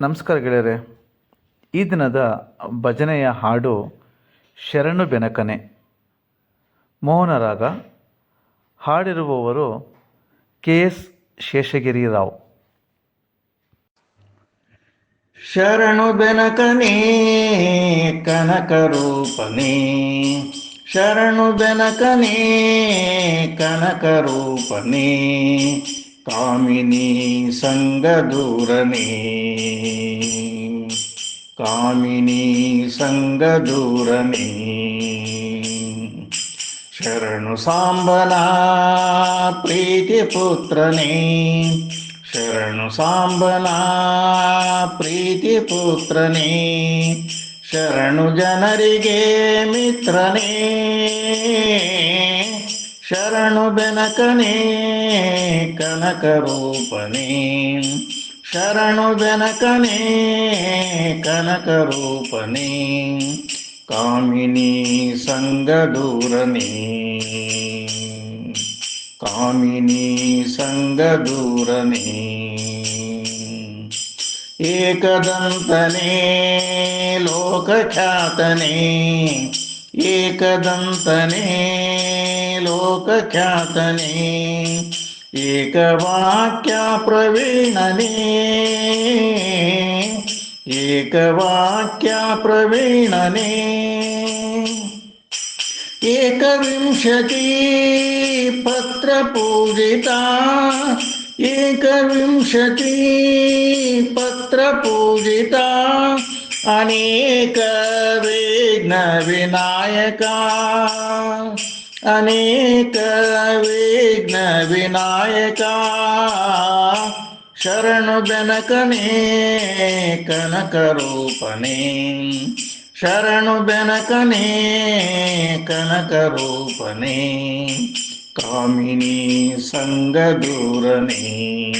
ನಮಸ್ಕಾರ ಗೆಳೆಯರೆ. ಈ ದಿನದ ಭಜನೆಯ ಹಾಡು ಶರಣು ಬೆನಕನೆ. ಮೋಹನರಾಗ ಹಾಡಿರುವವರು ಕೆ ಎಸ್ ಶೇಷಗಿರಿ ರಾವ್. ಶರಣು ಬೆನಕನೇ, ಕನಕ ರೂಪನೇ. ಶರಣು ಬೆನಕನೇ, ಕನಕ ರೂಪನೇ. ಕಾಮಿನಿ ಸಂಗದೂರನೇ ಕಾಮಿನಿ ಸಂಗದೂರನೇ ಶರಣು ಸಾಂಬನ ಪ್ರೀತಿ ಪುತ್ರನೇ. ಶರಣು ಸಾಂಬನ ಪ್ರೀತಿ ಪುತ್ರನೇ. ಶರಣು ಜನರಿಗೆ ಮಿತ್ರನೇ. ಶರಣು ಬೆನಕನೇ ಕನಕ ರೂಪನೇ ಶರಣು ಬೆನಕನೇ ಕನಕ ರೂಪನೇ ಕಾಮಿನಿ ಸಂಗದೂರನೇ ಕಾಮಿನಿ ಸಂಗದೂರನೇ ಏಕದಂತನೇ, ಲೋಕಖ್ಯಾತನೇ. ಏಕದಂತನೇ लोकख्यातने। एकवाक्याप्रवीणने एकवाक्याप्रवीणने एकविंशती पत्रपूजिता एकविंशती पत्रपूजिता विनायका ಅನೇಕ ವಿಘ್ನ ವಿನಾಯಕ, ಶರಣು ಬೆನಕನೇ ರೂಪನೇ. ಶರಣು ಬೆನಕನೇ ರೂಪನೇ. ಕಾಮಿನಿ ಸಂಗ ದೂರನೇ.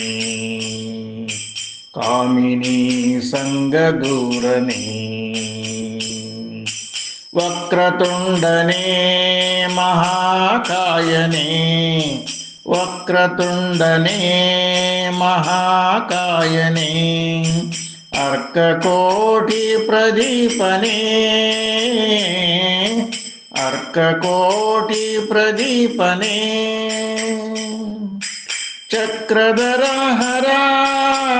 ಕಾಮಿನಿ ಸಂಗ ದೂರನೇ. వక్రతుండనే మహాకాయనే వక్రతుండనే మహాకాయనే అర్కకోటి ప్రదీపనే అర్కకోటి ప్రదీపనే. చక్రధర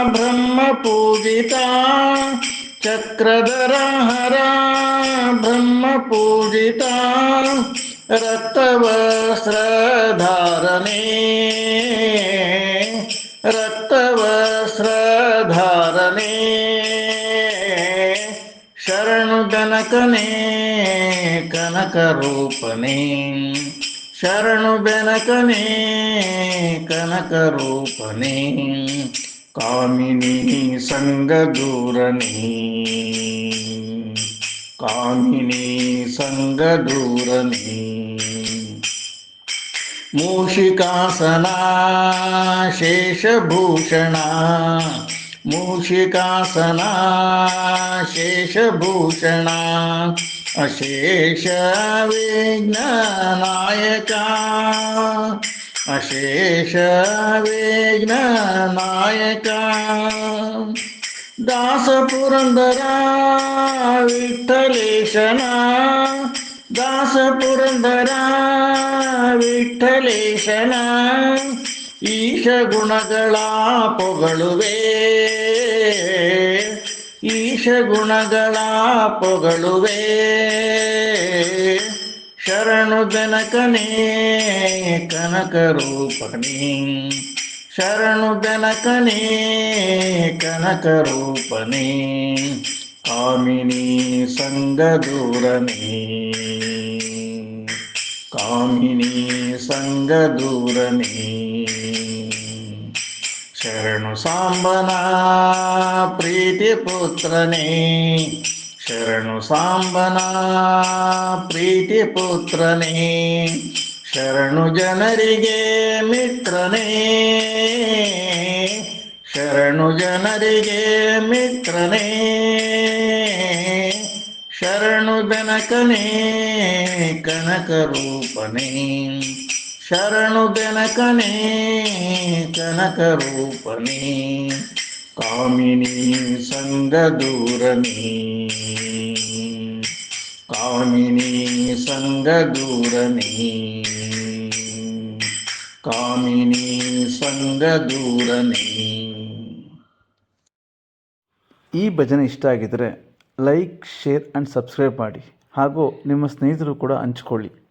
బ్రహ్మ పూజిత चक्रधरहरा ब्रह्मपूजिता रक्तवस्त्रधारणे। रक्तवस्त्रधारणे। शरणुजनकने कनकरूपणे शरणुजनकने कनकरूपणे ರೂಪನೇ ಶರಣು ಬೆನಕನೇ ಕನಕ ರೂಪನೇ ಕಾಮಿನಿ ಸಂಗದೂರನೇ ಕಾಮಿನಿ ಸಂಗದೂರನೇ ದಾಸ ಪುರಂದರ ವಿಠಲೇಶನ. ದಾಸ ಪುರಂದರ ವಿಠಲೇಶನ. ಈಶ ಗುಣಗಳ ಪೊಗಳುವೆ ಈಶ ಗುಣಗಳ ಪೊಗಳುವೆ ಶರಣು ಜನಕನೇ ಕನಕ ರೂಪಣಿ ಶರಣು ಜನಕನೇ ಕನಕ ರೂಪಣಿ ಕಾಮಿನಿ ಸಂಗ ದೂರನೇ. ಕಾಮಿನಿ ಸಂಗ ದೂರನೇ. ಶರಣು ಸಾಂಬನ, ಪ್ರೀತಿ ಪುತ್ರನೇ. ಶರಣು ಸಾಂಬನ, ಪ್ರೀತಿ ಪುತ್ರನೇ. ಶರಣು ಜನರಿಗೆ ಮಿತ್ರನೇ. ಶರಣು ಜನರಿಗೆ ಮಿತ್ರನೇ. ಶರಣು ಬೆನಕನೇ, ಕನಕ ರೂಪನೇ. ಶರಣು ಬೆನಕನೇ, ಕನಕ ರೂಪನೇ. ಕಾಮಿನಿ ಸಂಗ ದೂರನೇ. ಕಾಮಿನಿ ಸಂಗ ದೂರನೇ. ಕಾಮಿನಿ ಸಂಗ ದೂರನೇ. ಈ ಭಜನೆ ಇಷ್ಟ ಆಗಿದ್ದರೆ ಲೈಕ್, ಶೇರ್ ಆ್ಯಂಡ್ ಸಬ್ಸ್ಕ್ರೈಬ್ ಮಾಡಿ ಹಾಗೂ ನಿಮ್ಮ ಸ್ನೇಹಿತರು ಕೂಡ ಹಂಚ್ಕೊಳ್ಳಿ.